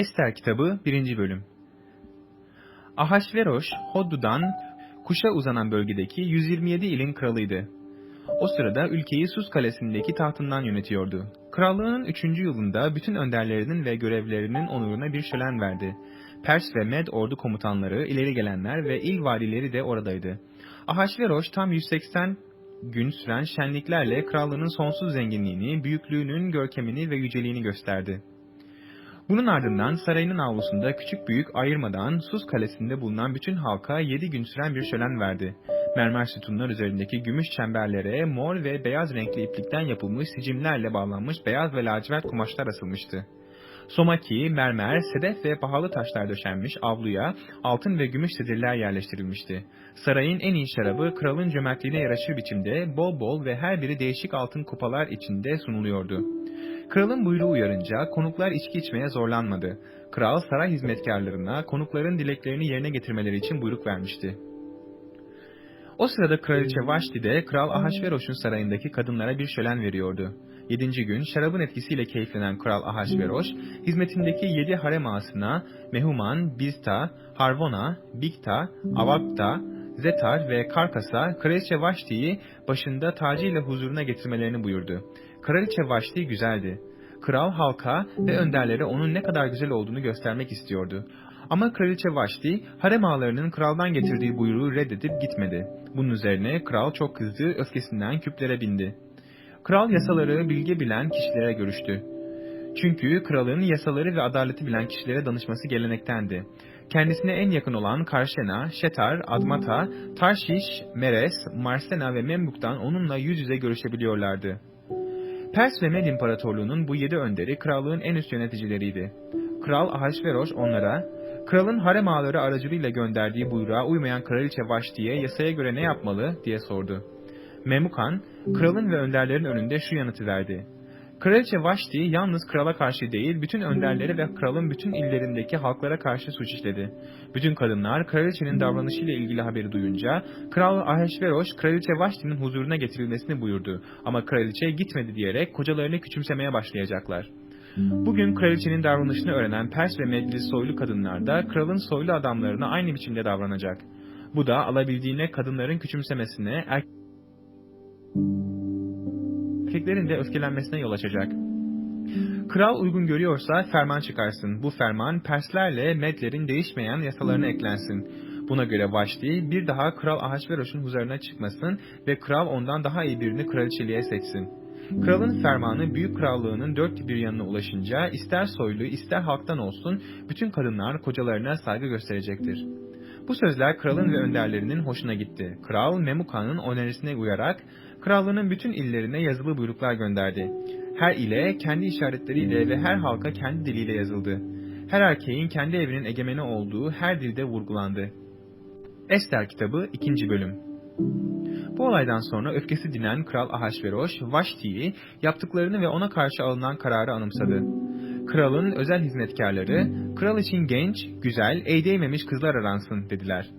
Ester kitabı 1. bölüm Ahasveroş, Hoddu'dan Kuş'a uzanan bölgedeki 127 ilin kralıydı. O sırada ülkeyi Sus Kalesi'ndeki tahtından yönetiyordu. Krallığının 3. yılında bütün önderlerinin ve görevlerinin onuruna bir şölen verdi. Pers ve Med ordu komutanları, ileri gelenler ve il valileri de oradaydı. Ahasveroş tam 180 gün süren şenliklerle krallığının sonsuz zenginliğini, büyüklüğünün görkemini ve yüceliğini gösterdi. Bunun ardından sarayının avlusunda küçük büyük ayırmadan Sus Kalesi'nde bulunan bütün halka yedi gün süren bir şölen verdi. Mermer sütunlar üzerindeki gümüş çemberlere mor ve beyaz renkli iplikten yapılmış sicimlerle bağlanmış beyaz ve lacivert kumaşlar asılmıştı. Somaki, mermer, sedef ve pahalı taşlar döşenmiş avluya altın ve gümüş sedirler yerleştirilmişti. Sarayın en iyi şarabı kralın cömertliğine yaraşır biçimde bol bol ve her biri değişik altın kupalar içinde sunuluyordu. Kralın buyruğu uyarınca konuklar içki içmeye zorlanmadı. Kral saray hizmetkarlarına konukların dileklerini yerine getirmeleri için buyruk vermişti. O sırada kraliçe Vaşti de kral Ahasveroş'un sarayındaki kadınlara bir şölen veriyordu. Yedinci gün şarabın etkisiyle keyiflenen kral Ahasveroş, hizmetindeki yedi harem ağasına Mehuman, Bizta, Harvona, Bikta, Avakta, Zetar ve Karkas'a kraliçe Vaşti'yi başında tacıyla huzuruna getirmelerini buyurdu. Kraliçe Vaşti güzeldi. Kral halka ve önderlere onun ne kadar güzel olduğunu göstermek istiyordu. Ama kraliçe Vaşti harem ağalarının kraldan getirdiği buyruğu reddedip gitmedi. Bunun üzerine kral çok kızdı, öfkesinden küplere bindi. Kral yasaları bilge bilen kişilere görüştü. Çünkü kralın yasaları ve adaleti bilen kişilere danışması gelenektendi. Kendisine en yakın olan Karşena, Şetar, Admata, Tarşiş, Meres, Marsena ve Membuk'tan onunla yüz yüze görüşebiliyorlardı. Pers ve Med İmparatorluğu'nun bu yedi önderi krallığın en üst yöneticileriydi. Kral Ahasveroş onlara, kralın harem ağaları aracılığıyla gönderdiği buyruğa uymayan kraliçe Vaşti'ye yasaya göre ne yapmalı diye sordu. Memukan, kralın ve önderlerin önünde şu yanıtı verdi. Kraliçe Vaşti yalnız krala karşı değil, bütün önderlere ve kralın bütün illerindeki halklara karşı suç işledi. Bütün kadınlar kraliçenin davranışıyla ilgili haberi duyunca, Kral Ahasveroş kraliçe Vaşti'nin huzuruna getirilmesini buyurdu. Ama kraliçe gitmedi diyerek kocalarını küçümsemeye başlayacaklar. Bugün kraliçenin davranışını öğrenen Pers ve Medli soylu kadınlar da kralın soylu adamlarına aynı biçimde davranacak. Bu da alabildiğine kadınların küçümsemesine, erkeklerin de öfkelenmesine yol açacak. Kral uygun görüyorsa ferman çıkarsın. Bu ferman Perslerle Medlerin değişmeyen yasalarına eklensin. Buna göre Vaşti bir daha Kral Ahasveroş'un huzuruna çıkmasın ve kral ondan daha iyi birini kraliçeliğe seçsin. Kralın fermanı büyük krallığının dört bir yanına ulaşınca ister soylu ister halktan olsun bütün kadınlar kocalarına saygı gösterecektir. Bu sözler kralın ve önderlerinin hoşuna gitti. Kral Memuka'nın önerisine uyarak krallığının bütün illerine yazılı buyruklar gönderdi. Her ile kendi işaretleriyle ve her halka kendi diliyle yazıldı. Her erkeğin kendi evinin egemeni olduğu her dilde vurgulandı. Ester kitabı 2. bölüm bu olaydan sonra öfkesi dinen Kral Ahasveroş, Vaşti'yi yaptıklarını ve ona karşı alınan kararı anımsadı. Kralın özel hizmetkarları, kral için genç, güzel, el değmemiş kızlar aransın dediler.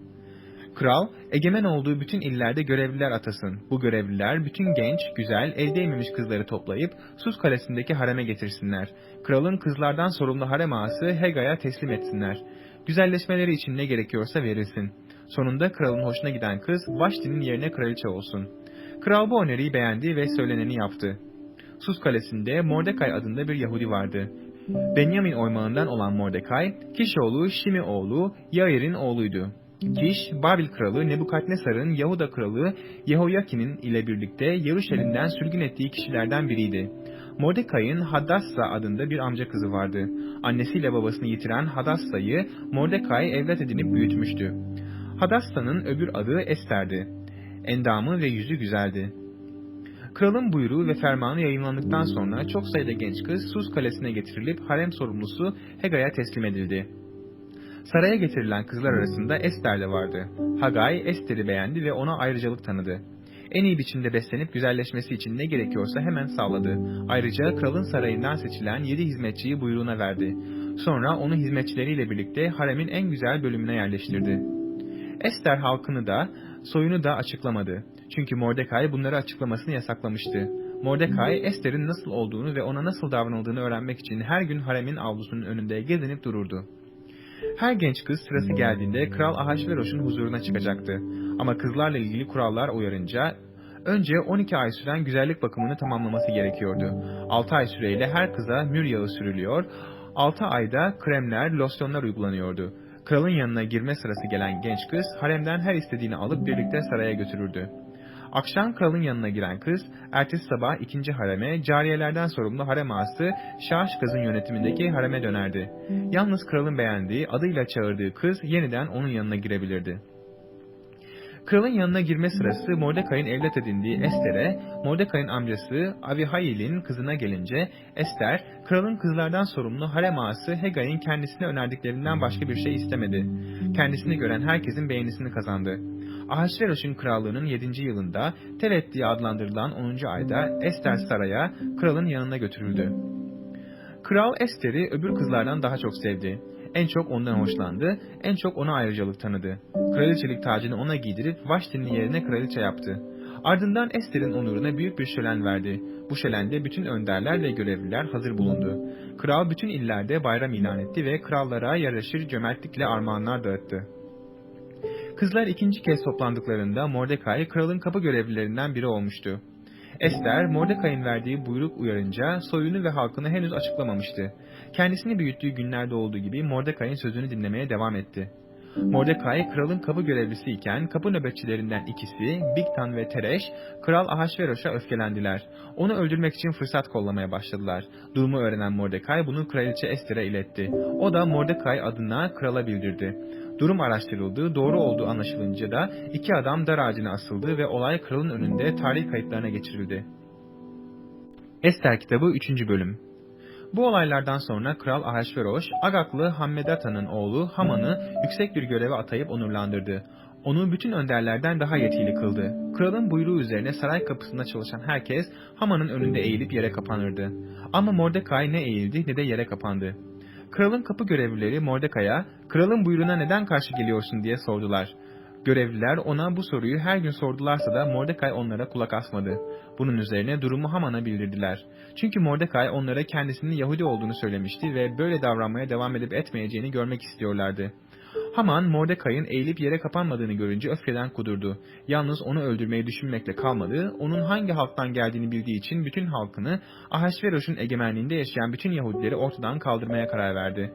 Kral, egemen olduğu bütün illerde görevliler atasın. Bu görevliler bütün genç, güzel, el değmemiş kızları toplayıp Sus kalesindeki hareme getirsinler. Kralın kızlardan sorumlu harem ağası Hega'ya teslim etsinler. Güzelleşmeleri için ne gerekiyorsa verilsin. Sonunda kralın hoşuna giden kız Vaşti'nin yerine kraliçe olsun. Kral bu öneriyi beğendi ve söyleneni yaptı. Sus kalesinde Mordekay adında bir Yahudi vardı. Benyamin oymağından olan Mordekay, Kiş oğlu Şimi oğlu Yair'in oğluydu. Kiş, Babil kralı Nebukadnesar'ın Yahuda kralı Yehoyakin'in ile birlikte Yeruşalim'den sürgün ettiği kişilerden biriydi. Mordekai'nin Hadassa adında bir amca kızı vardı. Annesiyle babasını yitiren Hadassa'yı Mordekai evlat edinip büyütmüştü. Hadassa'nın öbür adı Ester'di. Endamı ve yüzü güzeldi. Kralın buyruğu ve fermanı yayınlandıktan sonra çok sayıda genç kız Sus kalesine getirilip harem sorumlusu Hega'ya teslim edildi. Saraya getirilen kızlar arasında Ester de vardı. Hagay Ester'i beğendi ve ona ayrıcalık tanıdı. En iyi biçimde beslenip güzelleşmesi için ne gerekiyorsa hemen sağladı. Ayrıca kralın sarayından seçilen yedi hizmetçiyi buyruğuna verdi. Sonra onu hizmetçileriyle birlikte haremin en güzel bölümüne yerleştirdi. Ester halkını da, soyunu da açıklamadı. Çünkü Mordecai bunları açıklamasını yasaklamıştı. Mordecai, Esther'in nasıl olduğunu ve ona nasıl davranıldığını öğrenmek için her gün haremin avlusunun önünde gezinip dururdu. Her genç kız sırası geldiğinde Kral Ahasveroş'un huzuruna çıkacaktı. Ama kızlarla ilgili kurallar uyarınca önce 12 ay süren güzellik bakımını tamamlaması gerekiyordu. 6 ay süreyle her kıza mür yağı sürülüyor, 6 ayda kremler, losyonlar uygulanıyordu. Kralın yanına girme sırası gelen genç kız haremden her istediğini alıp birlikte saraya götürürdü. Akşam kralın yanına giren kız, ertesi sabah ikinci hareme, cariyelerden sorumlu harem ağası Şaş kızın yönetimindeki hareme dönerdi. Yalnız kralın beğendiği, adıyla çağırdığı kız yeniden onun yanına girebilirdi. Kralın yanına girme sırası Mordecai'nin evlat edindiği Esther'e, Mordecai'nin amcası Avihail'in kızına gelince Esther, kralın kızlardan sorumlu harem ağası Hegai'nin kendisine önerdiklerinden başka bir şey istemedi. Kendisini gören herkesin beğenisini kazandı. Ahasveroş'un krallığının 7. yılında Tevet diye adlandırılan 10. ayda Ester saraya kralın yanına götürüldü. Kral Ester'i öbür kızlardan daha çok sevdi. En çok ondan hoşlandı, en çok ona ayrıcalık tanıdı. Kraliçelik tacını ona giydirip Vaşti'nin yerine kraliçe yaptı. Ardından Ester'in onuruna büyük bir şölen verdi. Bu şölende bütün önderler ve görevliler hazır bulundu. Kral bütün illerde bayram ilan etti ve krallara yaraşır cömertlikle armağanlar dağıttı. Kızlar ikinci kez toplandıklarında Mordecai kralın kapı görevlilerinden biri olmuştu. Ester, Mordecai'nin verdiği buyruk uyarınca soyunu ve halkını henüz açıklamamıştı. Kendisini büyüttüğü günlerde olduğu gibi Mordecai'nin sözünü dinlemeye devam etti. Mordecai kralın kapı görevlisi iken kapı nöbetçilerinden ikisi Bigtan ve Tereş kral Ahasveroş'a öfkelendiler. Onu öldürmek için fırsat kollamaya başladılar. Durumu öğrenen Mordecai bunu kraliçe Ester'e iletti. O da Mordecai adına krala bildirdi. Durum araştırıldı, doğru olduğu anlaşılınca da iki adam dar ağacına asıldı ve olay kralın önünde tarih kayıtlarına geçirildi. Ester kitabı 3. bölüm bu olaylardan sonra Kral Ahasveroş, Agaklı Hammedata'nın oğlu Haman'ı yüksek bir göreve atayıp onurlandırdı. Onu bütün önderlerden daha yetkili kıldı. Kralın buyruğu üzerine saray kapısında çalışan herkes Haman'ın önünde eğilip yere kapanırdı. Ama Mordecai ne eğildi ne de yere kapandı. Kralın kapı görevlileri Mordecai'ya, kralın buyruğuna neden karşı geliyorsun diye sordular. Görevliler ona bu soruyu her gün sordularsa da Mordecai onlara kulak asmadı. Bunun üzerine durumu Haman'a bildirdiler. Çünkü Mordecai onlara kendisinin Yahudi olduğunu söylemişti ve böyle davranmaya devam edip etmeyeceğini görmek istiyorlardı. Haman, Mordecai'nin eğilip yere kapanmadığını görünce öfkeden kudurdu. Yalnız onu öldürmeyi düşünmekle kalmadı, onun hangi halktan geldiğini bildiği için bütün halkını, Ahasveroş'un egemenliğinde yaşayan bütün Yahudileri ortadan kaldırmaya karar verdi.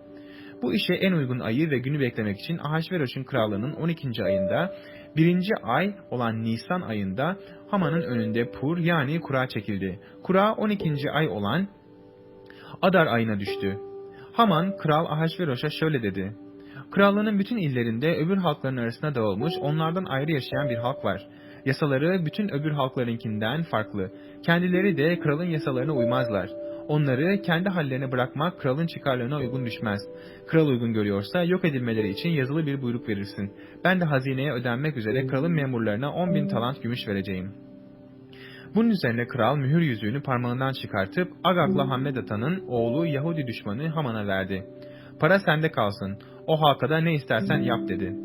Bu işe en uygun ayı ve günü beklemek için Ahasveroş'un krallığının 12. ayında, birinci ay olan Nisan ayında Haman'ın önünde pur yani kura çekildi. Kura 12. ay olan Adar ayına düştü. Haman kral Ahasveroş'a şöyle dedi. Krallığının bütün illerinde öbür halkların arasında dağılmış, onlardan ayrı yaşayan bir halk var. Yasaları bütün öbür halklarınkinden farklı. Kendileri de kralın yasalarına uymazlar. Onları kendi hallerine bırakmak kralın çıkarlarına uygun düşmez. Kral uygun görüyorsa yok edilmeleri için yazılı bir buyruk verirsin. Ben de hazineye ödenmek üzere kralın memurlarına 10 bin talant gümüş vereceğim. Bunun üzerine kral mühür yüzüğünü parmağından çıkartıp Agak'la Hammedata'nın oğlu Yahudi düşmanı Haman'a verdi. Para sende kalsın, o halkada ne istersen yap dedi.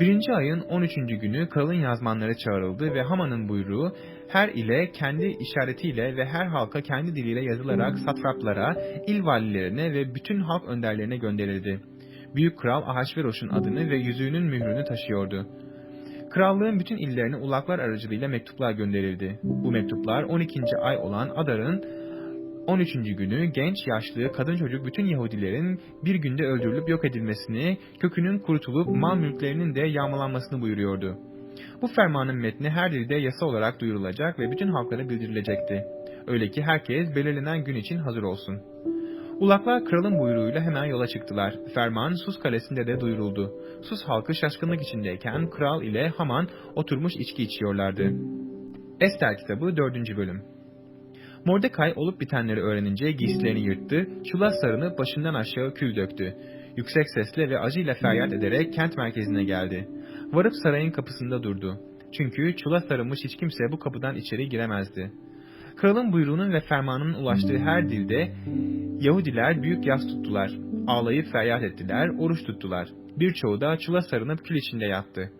Birinci ayın 13. günü kralın yazmanları çağrıldı ve Haman'ın buyruğu her ile kendi işaretiyle ve her halka kendi diliyle yazılarak satraplara, il valilerine ve bütün halk önderlerine gönderildi. Büyük kral Ahasveroş'un adını ve yüzüğünün mührünü taşıyordu. Krallığın bütün illerine ulaklar aracılığıyla mektuplar gönderildi. Bu mektuplar 12. ay olan Adar'ın 13. günü genç, yaşlı, kadın çocuk bütün Yahudilerin bir günde öldürülüp yok edilmesini, kökünün kurutulup mal mülklerinin de yağmalanmasını buyuruyordu. Bu fermanın metni her dilde yasa olarak duyurulacak ve bütün halklara bildirilecekti. Öyle ki herkes belirlenen gün için hazır olsun. Ulaklar kralın buyruğuyla hemen yola çıktılar. Ferman Sus kalesinde de duyuruldu. Sus halkı şaşkınlık içindeyken kral ile Haman oturmuş içki içiyorlardı. Ester kitabı 4. bölüm Mordecai olup bitenleri öğrenince giysilerini yırttı, çula sarını başından aşağı kül döktü. Yüksek sesle ve acıyla feryat ederek kent merkezine geldi. Varıp sarayın kapısında durdu. Çünkü çula sarılmış hiç kimse bu kapıdan içeri giremezdi. Kralın buyruğunun ve fermanının ulaştığı her dilde Yahudiler büyük yas tuttular. Ağlayıp feryat ettiler, oruç tuttular. Birçoğu da çula sarınıp kül içinde yattı.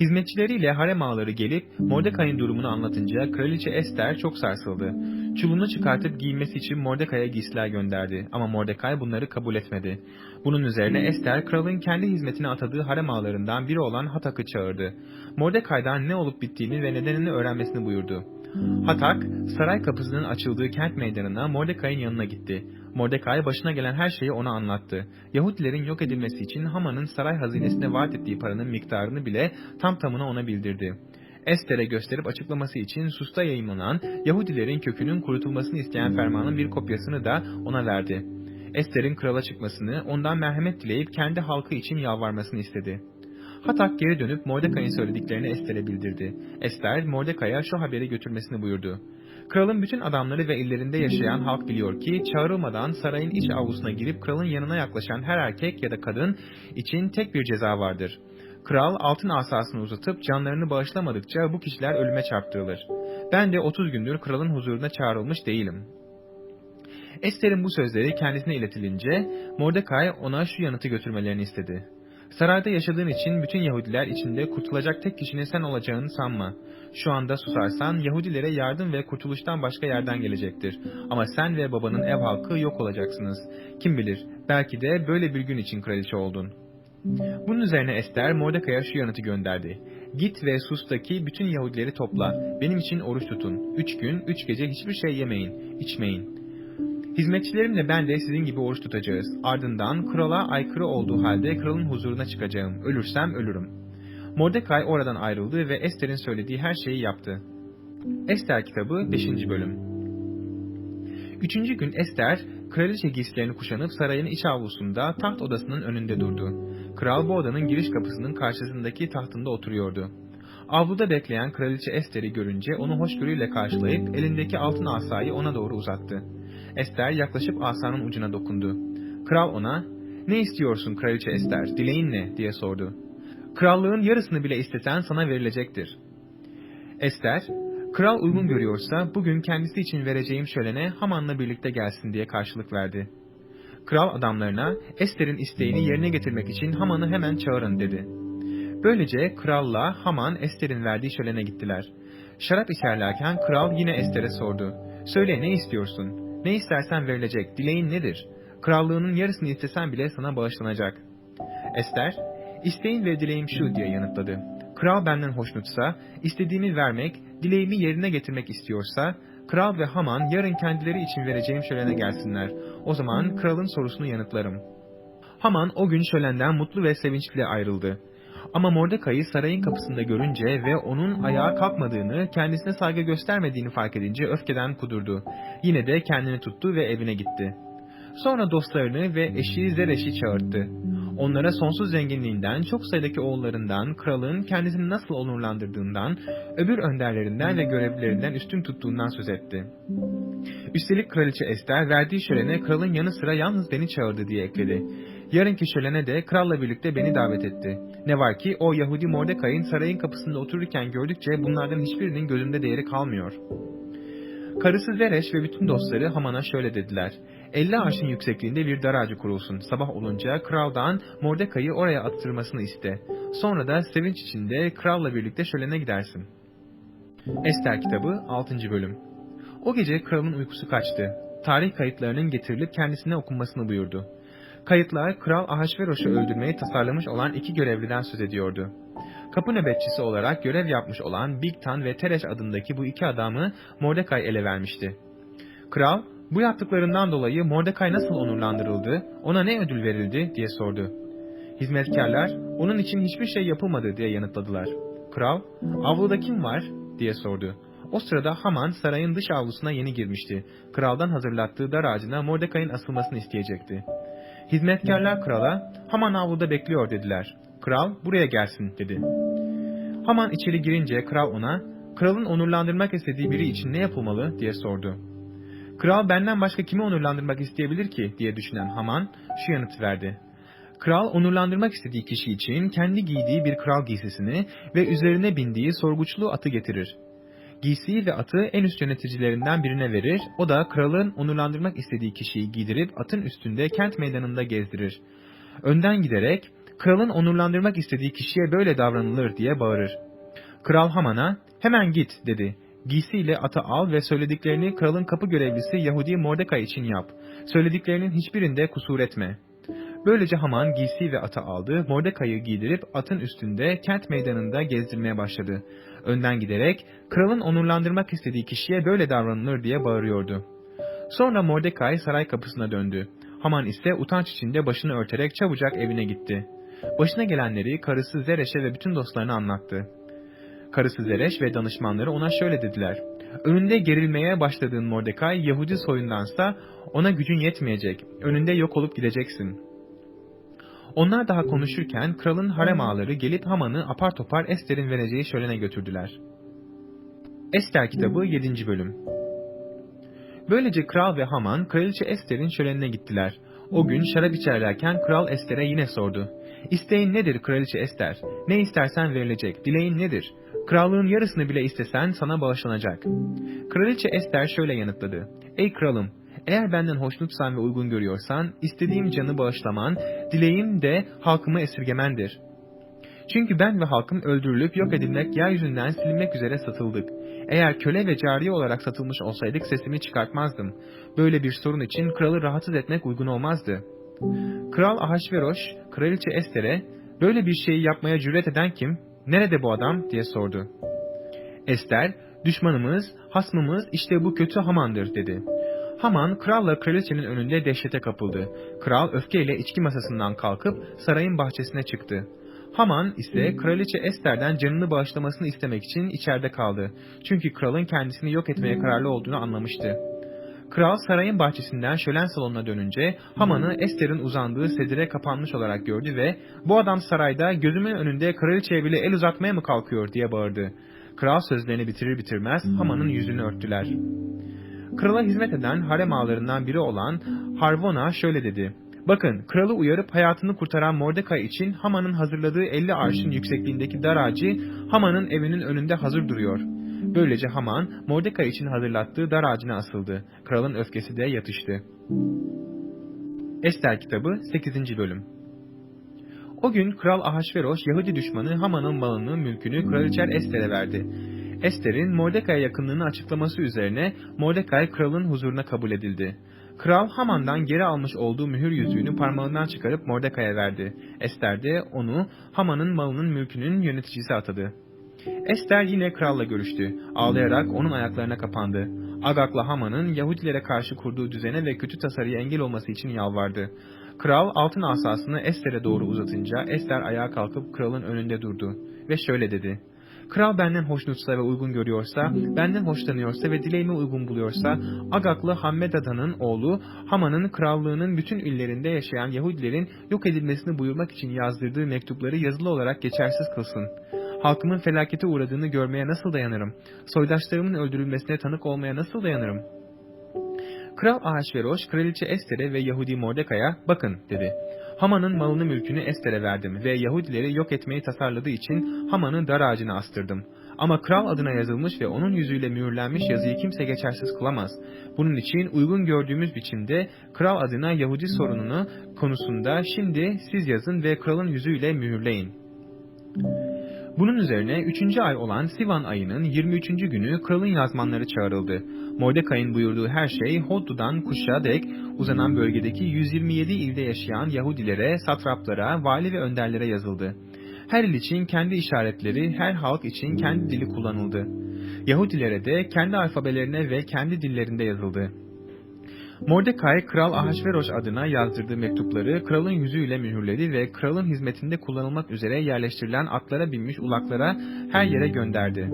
Hizmetçileriyle harem ağaları gelip Mordekai'nin durumunu anlatınca kraliçe Ester çok sarsıldı. Çulunu çıkartıp giyinmesi için Mordekai'ye giysiler gönderdi ama Mordekai bunları kabul etmedi. Bunun üzerine Ester kralın kendi hizmetine atadığı harem ağalarından biri olan Hatak'ı çağırdı. Mordekai'den ne olup bittiğini ve nedenini öğrenmesini buyurdu. Hatak, saray kapısının açıldığı kent meydanına Mordekai'nin yanına gitti. Mordekai başına gelen her şeyi ona anlattı. Yahudilerin yok edilmesi için Haman'ın saray hazinesine vaat ettiği paranın miktarını bile tam tamına ona bildirdi. Ester'e gösterip açıklaması için Sus'ta yayınlanan Yahudilerin kökünün kurutulmasını isteyen fermanın bir kopyasını da ona verdi. Ester'in krala çıkmasını, ondan merhamet dileyip kendi halkı için yalvarmasını istedi. Hatak geri dönüp Mordekai'nin söylediklerini Ester'e bildirdi. Ester, Mordekai'ye şu haberi götürmesini buyurdu. Kralın bütün adamları ve illerinde yaşayan halk biliyor ki çağrılmadan sarayın iç avlusuna girip kralın yanına yaklaşan her erkek ya da kadın için tek bir ceza vardır. Kral altın asasını uzatıp canlarını bağışlamadıkça bu kişiler ölüme çarptırılır. Ben de 30 gündür kralın huzuruna çağrılmış değilim. Ester'in bu sözleri kendisine iletilince Mordekai ona şu yanıtı götürmelerini istedi. Sarayda yaşadığın için bütün Yahudiler içinde kurtulacak tek kişinin sen olacağını sanma. Şu anda susarsan Yahudilere yardım ve kurtuluştan başka yerden gelecektir. Ama sen ve babanın ev halkı yok olacaksınız. Kim bilir belki de böyle bir gün için kraliçe oldun. Bunun üzerine Ester Mordekai'ye şu yanıtı gönderdi. Git ve Sus'taki bütün Yahudileri topla. Benim için oruç tutun. Üç gün, üç gece hiçbir şey yemeyin, içmeyin. Hizmetçilerimle ben de sizin gibi oruç tutacağız. Ardından krala aykırı olduğu halde kralın huzuruna çıkacağım. Ölürsem ölürüm. Mordekai oradan ayrıldı ve Ester'in söylediği her şeyi yaptı. Ester kitabı 5. bölüm Üçüncü gün Ester, kraliçe giysilerini kuşanıp sarayın iç avlusunda taht odasının önünde durdu. Kral bu odanın giriş kapısının karşısındaki tahtında oturuyordu. Avluda bekleyen kraliçe Ester'i görünce onu hoşgörüyle karşılayıp elindeki altın asayı ona doğru uzattı. Ester yaklaşıp asanın ucuna dokundu. Kral ona, ''Ne istiyorsun kraliçe Ester, dileğin ne?'' diye sordu. ''Krallığın yarısını bile istesen sana verilecektir.'' Ester, kral uygun görüyorsa bugün kendisi için vereceğim şölene Haman'la birlikte gelsin diye karşılık verdi. Kral adamlarına Ester'in isteğini yerine getirmek için Haman'ı hemen çağırın dedi. Böylece kralla Haman Ester'in verdiği şölene gittiler. Şarap içerlerken kral yine Ester'e sordu. Söyle ne istiyorsun? Ne istersen verilecek. Dileğin nedir? Krallığının yarısını istesen bile sana bağışlanacak. Ester, isteğin ve dileğim şu diye yanıtladı. Kral benden hoşnutsa, istediğimi vermek, dileğimi yerine getirmek istiyorsa, kral ve Haman yarın kendileri için vereceğim şölene gelsinler. O zaman kralın sorusunu yanıtlarım. Haman o gün şölenden mutlu ve sevinçli ayrıldı. Ama Mordekai'yi sarayın kapısında görünce ve onun ayağa kalkmadığını, kendisine saygı göstermediğini fark edince öfkeden kudurdu. Yine de kendini tuttu ve evine gitti. Sonra dostlarını ve eşi Zereş'i çağırdı. Onlara sonsuz zenginliğinden, çok sayıdaki oğullarından, kralın kendisini nasıl onurlandırdığından, öbür önderlerinden ve görevlilerinden üstün tuttuğundan söz etti. Üstelik kraliçe Ester verdiği şölene kralın yanı sıra yalnız beni çağırdı diye ekledi. Yarınki şölene de kralla birlikte beni davet etti. Ne var ki o Yahudi Mordekai'nin sarayın kapısında otururken gördükçe bunlardan hiçbirinin gözünde değeri kalmıyor. Karısı Zereş ve bütün dostları Haman'a şöyle dediler. 50 arşın yüksekliğinde bir dar ağacı kurulsun. Sabah olunca kraldan Mordekai'yi oraya attırmasını iste. Sonra da sevinç içinde kralla birlikte şölene gidersin. Ester kitabı 6. bölüm O gece kralın uykusu kaçtı. Tarih kayıtlarının getirilip kendisine okunmasını buyurdu. Kayıtlar Kral Ahasveroş'u öldürmeyi tasarlamış olan iki görevliden söz ediyordu. Kapı nöbetçisi olarak görev yapmış olan Bigtan ve Tereş adındaki bu iki adamı Mordecai ele vermişti. Kral, bu yaptıklarından dolayı Mordecai nasıl onurlandırıldı, ona ne ödül verildi diye sordu. Hizmetkarlar, onun için hiçbir şey yapılmadı diye yanıtladılar. Kral, avluda kim var diye sordu. O sırada Haman sarayın dış avlusuna yeni girmişti. Kraldan hazırlattığı dar ağacına Mordecai'nin asılmasını isteyecekti. Hizmetkarlar krala, Haman avluda bekliyor dediler. Kral, buraya gelsin dedi. Haman içeri girince kral ona, kralın onurlandırmak istediği biri için ne yapılmalı diye sordu. Kral benden başka kimi onurlandırmak isteyebilir ki diye düşünen Haman şu yanıt verdi. Kral onurlandırmak istediği kişi için kendi giydiği bir kral giysisini ve üzerine bindiği sorguçlu atı getirir. Giysiyi ve atı en üst yöneticilerinden birine verir, o da kralın onurlandırmak istediği kişiyi giydirip atın üstünde kent meydanında gezdirir. Önden giderek kralın onurlandırmak istediği kişiye böyle davranılır diye bağırır. Kral Haman'a hemen git dedi. Giysiyle atı al ve söylediklerini kralın kapı görevlisi Yahudi Mordecai için yap. Söylediklerinin hiçbirinde kusur etme. Böylece Haman giysi ve atı aldı, Mordecai'yi giydirip atın üstünde kent meydanında gezdirmeye başladı. Önden giderek kralın onurlandırmak istediği kişiye böyle davranılır diye bağırıyordu. Sonra Mordecai saray kapısına döndü. Haman ise utanç içinde başını örterek çabucak evine gitti. Başına gelenleri karısı Zereş'e ve bütün dostlarına anlattı. Karısı Zereş ve danışmanları ona şöyle dediler. Önünde gerilmeye başladığın Mordecai Yahudi soyundansa ona gücün yetmeyecek. Önünde yok olup gideceksin. Onlar daha konuşurken kralın harem ağaları gelip Haman'ı apar topar Ester'in vereceği şölene götürdüler. Ester kitabı 7. bölüm Böylece kral ve Haman kraliçe Ester'in şölenine gittiler. O gün şarap içerlerken kral Ester'e yine sordu. İsteğin nedir kraliçe Ester? Ne istersen verilecek. Dileğin nedir? Krallığın yarısını bile istesen sana bağışlanacak. Kraliçe Ester şöyle yanıtladı. Ey kralım, eğer benden hoşnutsan ve uygun görüyorsan, istediğim canı bağışlaman, dileğim de halkımı esirgemendir. Çünkü ben ve halkım öldürülüp yok edilmek, yeryüzünden silinmek üzere satıldık. Eğer köle ve cariye olarak satılmış olsaydık sesimi çıkartmazdım. Böyle bir sorun için kralı rahatsız etmek uygun olmazdı. Kral Ahasveroş, kraliçe Ester'e, böyle bir şeyi yapmaya cüret eden kim, nerede bu adam diye sordu. Ester, düşmanımız, hasmımız işte bu kötü Haman'dır dedi. Haman kralla kraliçenin önünde dehşete kapıldı. Kral öfkeyle içki masasından kalkıp sarayın bahçesine çıktı. Haman ise kraliçe Ester'den canını bağışlamasını istemek için içeride kaldı. Çünkü kralın kendisini yok etmeye kararlı olduğunu anlamıştı. Kral sarayın bahçesinden şölen salonuna dönünce Haman'ı Ester'in uzandığı sedire kapanmış olarak gördü ve ''Bu adam sarayda gözümün önünde kraliçeye bile el uzatmaya mı kalkıyor?'' diye bağırdı. Kral sözlerini bitirir bitirmez Haman'ın yüzünü örttüler. Krala hizmet eden harem ağalarından biri olan Harvona şöyle dedi. Bakın kralı uyarıp hayatını kurtaran Mordecai için Haman'ın hazırladığı 50 arşın yüksekliğindeki dar ağacı Haman'ın evinin önünde hazır duruyor. Böylece Haman Mordecai için hazırlattığı dar ağacına asıldı. Kralın öfkesi de yatıştı. Ester kitabı 8. bölüm O gün Kral Ahasveroş Yahudi düşmanı Haman'ın malını, mülkünü kraliçe Ester'e verdi. Ester'in Mordecai'ye yakınlığını açıklaması üzerine Mordecai kralın huzuruna kabul edildi. Kral Haman'dan geri almış olduğu mühür yüzüğünü parmağından çıkarıp Mordecai'ye verdi. Ester de onu Haman'ın malının mülkünün yöneticisi atadı. Ester yine kralla görüştü. Ağlayarak onun ayaklarına kapandı. Agak'la Haman'ın Yahudilere karşı kurduğu düzene ve kötü tasarıya engel olması için yalvardı. Kral altın asasını Ester'e doğru uzatınca Ester ayağa kalkıp kralın önünde durdu ve şöyle dedi. Kral benden hoşnutsa ve uygun görüyorsa, benden hoşlanıyorsa ve dileğime uygun buluyorsa, Agaklı Hammedada'nın oğlu Haman'ın krallığının bütün illerinde yaşayan Yahudilerin yok edilmesini buyurmak için yazdırdığı mektupları yazılı olarak geçersiz kılsın. Halkımın felakete uğradığını görmeye nasıl dayanırım? Soydaşlarımın öldürülmesine tanık olmaya nasıl dayanırım? Kral Ahasveroş, kraliçe Ester'e ve Yahudi Mordecai'ye bakın dedi. Haman'ın malını mülkünü Ester'e verdim ve Yahudileri yok etmeyi tasarladığı için Haman'ı dar ağacına astırdım. Ama kral adına yazılmış ve onun yüzüyle mühürlenmiş yazıyı kimse geçersiz kılamaz. Bunun için uygun gördüğümüz biçimde kral adına Yahudi sorununu konusunda şimdi siz yazın ve kralın yüzüyle mühürleyin. Bunun üzerine 3. ay olan Sivan ayının 23. günü kralın yazmanları çağrıldı. Mordecai'nin buyurduğu her şey Hoddu'dan Kuş'a dek uzanan bölgedeki 127 ilde yaşayan Yahudilere, satraplara, vali ve önderlere yazıldı. Her il için kendi işaretleri, her halk için kendi dili kullanıldı. Yahudilere de kendi alfabelerine ve kendi dillerinde yazıldı. Mordecai, Kral Ahasveroş adına yazdırdığı mektupları kralın yüzüyle mühürledi ve kralın hizmetinde kullanılmak üzere yerleştirilen atlara binmiş ulaklara her yere gönderdi.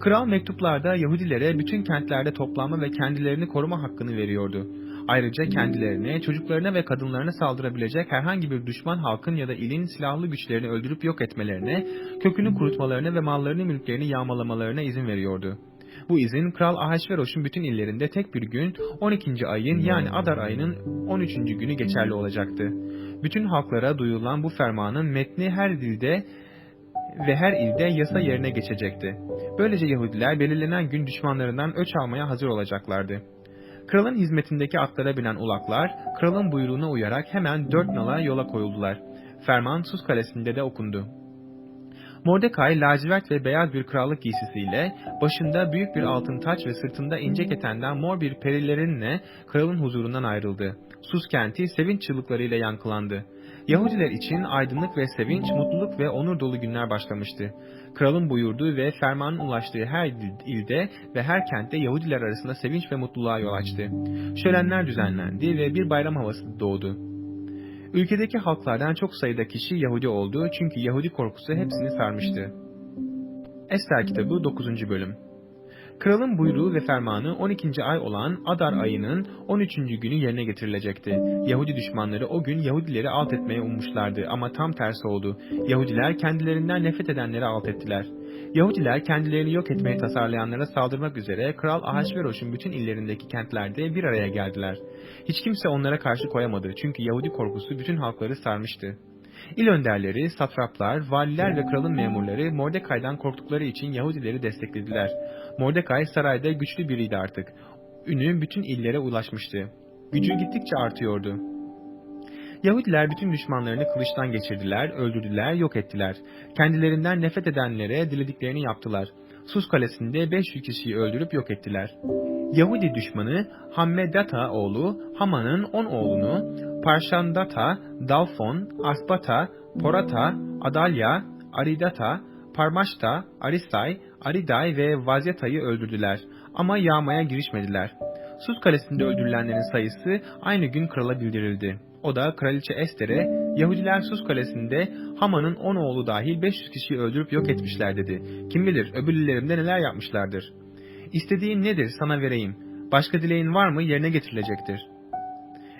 Kral mektuplarda Yahudilere bütün kentlerde toplanma ve kendilerini koruma hakkını veriyordu. Ayrıca kendilerine, çocuklarına ve kadınlarına saldırabilecek herhangi bir düşman halkın ya da ilin silahlı güçlerini öldürüp yok etmelerine, kökünü kurutmalarına ve mallarını mülklerini yağmalamalarına izin veriyordu. Bu izin Kral Ahasveroş'un bütün illerinde tek bir gün 12. ayın yani Adar ayının 13. günü geçerli olacaktı. Bütün halklara duyulan bu fermanın metni her dilde ve her ilde yasa yerine geçecekti. Böylece Yahudiler belirlenen gün düşmanlarından öç almaya hazır olacaklardı. Kralın hizmetindeki atlara binen ulaklar, kralın buyruğuna uyarak hemen dört nala yola koyuldular. Ferman Sus Kalesi'nde de okundu. Mordecai lacivert ve beyaz bir krallık giysisiyle, başında büyük bir altın taç ve sırtında ince ketenden mor bir perilerinle kralın huzurundan ayrıldı. Sus kenti sevinç çığlıklarıyla yankılandı. Yahudiler için aydınlık ve sevinç, mutluluk ve onur dolu günler başlamıştı. Kralın buyurduğu ve fermanın ulaştığı her ilde ve her kentte Yahudiler arasında sevinç ve mutluluğa yol açtı. Şölenler düzenlendi ve bir bayram havası doğdu. Ülkedeki halklardan çok sayıda kişi Yahudi oldu çünkü Yahudi korkusu hepsini sarmıştı. Ester kitabı 9. bölüm Kralın buyruğu ve fermanı 12. ay olan Adar ayının 13. günü yerine getirilecekti. Yahudi düşmanları o gün Yahudileri alt etmeye ummuşlardı ama tam tersi oldu. Yahudiler kendilerinden nefret edenleri alt ettiler. Yahudiler kendilerini yok etmeye tasarlayanlara saldırmak üzere Kral Ahasveroş'un bütün illerindeki kentlerde bir araya geldiler. Hiç kimse onlara karşı koyamadı çünkü Yahudi korkusu bütün halkları sarmıştı. İl önderleri, satraplar, valiler ve kralın memurları Mordekai'den korktukları için Yahudileri desteklediler. Mordekai sarayda güçlü biriydi artık. Ünü bütün illere ulaşmıştı. Gücü gittikçe artıyordu. Yahudiler bütün düşmanlarını kılıçtan geçirdiler, öldürdüler, yok ettiler. Kendilerinden nefret edenlere dilediklerini yaptılar. Sus kalesinde 500 kişiyi öldürüp yok ettiler. Yahudi düşmanı Hammedata oğlu Haman'ın 10 oğlunu Parşandata, Dalfon, Aspata, Porata, Adalya, Aridata, Parmaşta, Arisay, Ariday ve Vazyata'yı öldürdüler ama yağmaya girişmediler. Sus kalesinde öldürülenlerin sayısı aynı gün krala bildirildi. O da kraliçe Ester'e Yahudiler Sus kalesinde Haman'ın on oğlu dahil 500 kişiyi öldürüp yok etmişler dedi. Kim bilir öbürlerimde neler yapmışlardır. İstediğin nedir sana vereyim. Başka dileğin var mı yerine getirilecektir.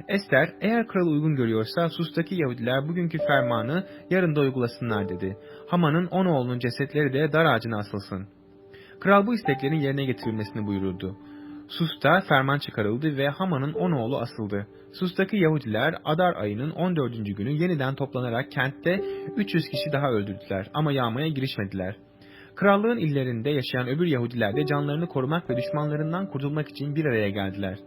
Ester, eğer kral uygun görüyorsa Sus'taki Yahudiler bugünkü fermanı yarın da uygulasınlar dedi. Haman'ın on oğlunun cesetleri de dar ağacına asılsın. Kral bu isteklerin yerine getirilmesini buyurdu. Sus'ta ferman çıkarıldı ve Haman'ın on oğlu asıldı. Sus'taki Yahudiler Adar ayının 14. günü yeniden toplanarak kentte 300 kişi daha öldürdüler ama yağmaya girişmediler. Krallığın illerinde yaşayan öbür Yahudiler de canlarını korumak ve düşmanlarından kurtulmak için bir araya geldiler.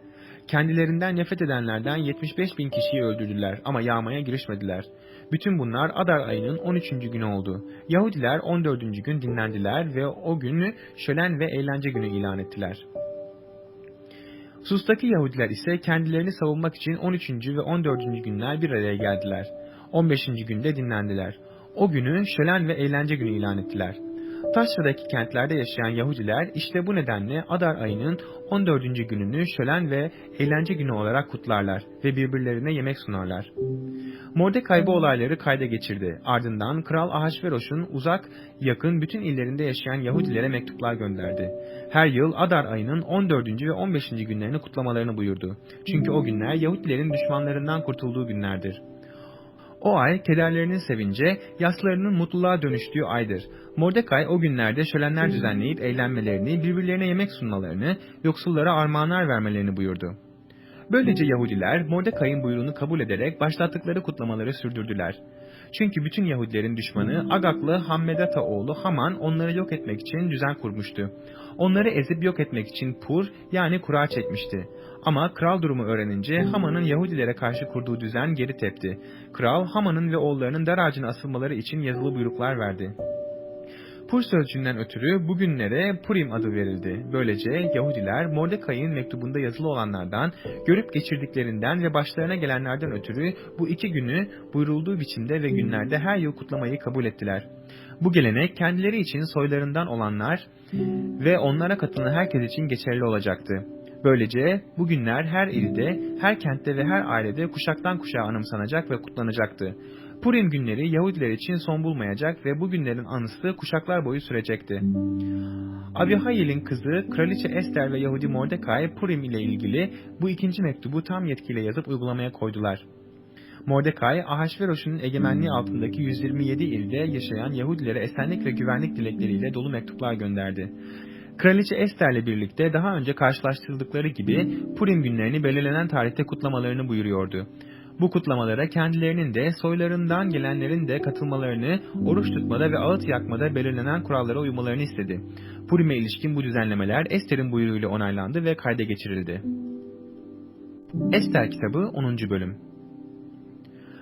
Kendilerinden nefret edenlerden 75 bin kişiyi öldürdüler ama yağmaya girişmediler. Bütün bunlar Adar ayının 13. günü oldu. Yahudiler 14. gün dinlendiler ve o günü şölen ve eğlence günü ilan ettiler. Sus'taki Yahudiler ise kendilerini savunmak için 13. ve 14. günler bir araya geldiler. 15. günde dinlendiler. O günü şölen ve eğlence günü ilan ettiler. Taşra'daki kentlerde yaşayan Yahudiler işte bu nedenle Adar ayının 14. gününü şölen ve eğlence günü olarak kutlarlar ve birbirlerine yemek sunarlar. Mordecai bu olayları kayda geçirdi. Ardından Kral Ahasveroş'un uzak, yakın bütün illerinde yaşayan Yahudilere mektuplar gönderdi. Her yıl Adar ayının 14. ve 15. günlerini kutlamalarını buyurdu. Çünkü o günler Yahudilerin düşmanlarından kurtulduğu günlerdir. O ay kederlerinin sevince, yaslarının mutluluğa dönüştüğü aydır. Mordecai o günlerde şölenler düzenleyip eğlenmelerini, birbirlerine yemek sunmalarını, yoksullara armağanlar vermelerini buyurdu. Böylece Yahudiler Mordecai'nin buyruğunu kabul ederek başlattıkları kutlamaları sürdürdüler. Çünkü bütün Yahudilerin düşmanı Agaklı Hammedata oğlu Haman onları yok etmek için düzen kurmuştu. Onları ezip yok etmek için pur yani kura çekmişti. Ama kral durumu öğrenince Haman'ın Yahudilere karşı kurduğu düzen geri tepti. Kral Haman'ın ve oğullarının dar ağacına asılmaları için yazılı buyruklar verdi. Pur sözcüğünden ötürü bugünlere Purim adı verildi. Böylece Yahudiler Mordecai'nin mektubunda yazılı olanlardan, görüp geçirdiklerinden ve başlarına gelenlerden ötürü bu iki günü buyurulduğu biçimde ve günlerde her yıl kutlamayı kabul ettiler. Bu gelenek kendileri için soylarından olanlar ve onlara katılan herkes için geçerli olacaktı. Böylece bu günler her ilde, her kentte ve her ailede kuşaktan kuşağa anımsanacak ve kutlanacaktı. Purim günleri Yahudiler için son bulmayacak ve bu günlerin anısı kuşaklar boyu sürecekti. Abihail'in kızı Kraliçe Ester ve Yahudi Mordecai Purim ile ilgili bu ikinci mektubu tam yetkiyle yazıp uygulamaya koydular. Mordecai, Ahasveroş'un egemenliği altındaki 127 ilde yaşayan Yahudilere esenlik ve güvenlik dilekleriyle dolu mektuplar gönderdi. Kraliçe Ester'le birlikte daha önce karşılaştırıldıkları gibi Purim günlerini belirlenen tarihte kutlamalarını buyuruyordu. Bu kutlamalara kendilerinin de soylarından gelenlerin de katılmalarını, oruç tutmada ve ağıt yakmada belirlenen kurallara uymalarını istedi. Purim'e ilişkin bu düzenlemeler Ester'in buyruğuyla onaylandı ve kayda geçirildi. Ester kitabı 10. bölüm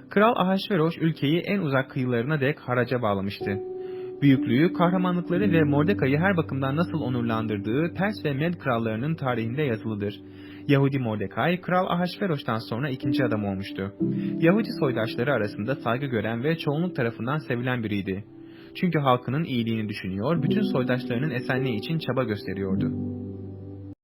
Kral Ahasveroş ülkeyi en uzak kıyılarına dek haraca bağlamıştı. Büyüklüğü, kahramanlıkları ve Mordekai'yi her bakımdan nasıl onurlandırdığı Pers ve Med krallarının tarihinde yazılıdır. Yahudi Mordekai, Kral Ahasveroş'tan sonra ikinci adam olmuştu. Yahudi soydaşları arasında saygı gören ve çoğunluk tarafından sevilen biriydi. Çünkü halkının iyiliğini düşünüyor, bütün soydaşlarının esenliği için çaba gösteriyordu.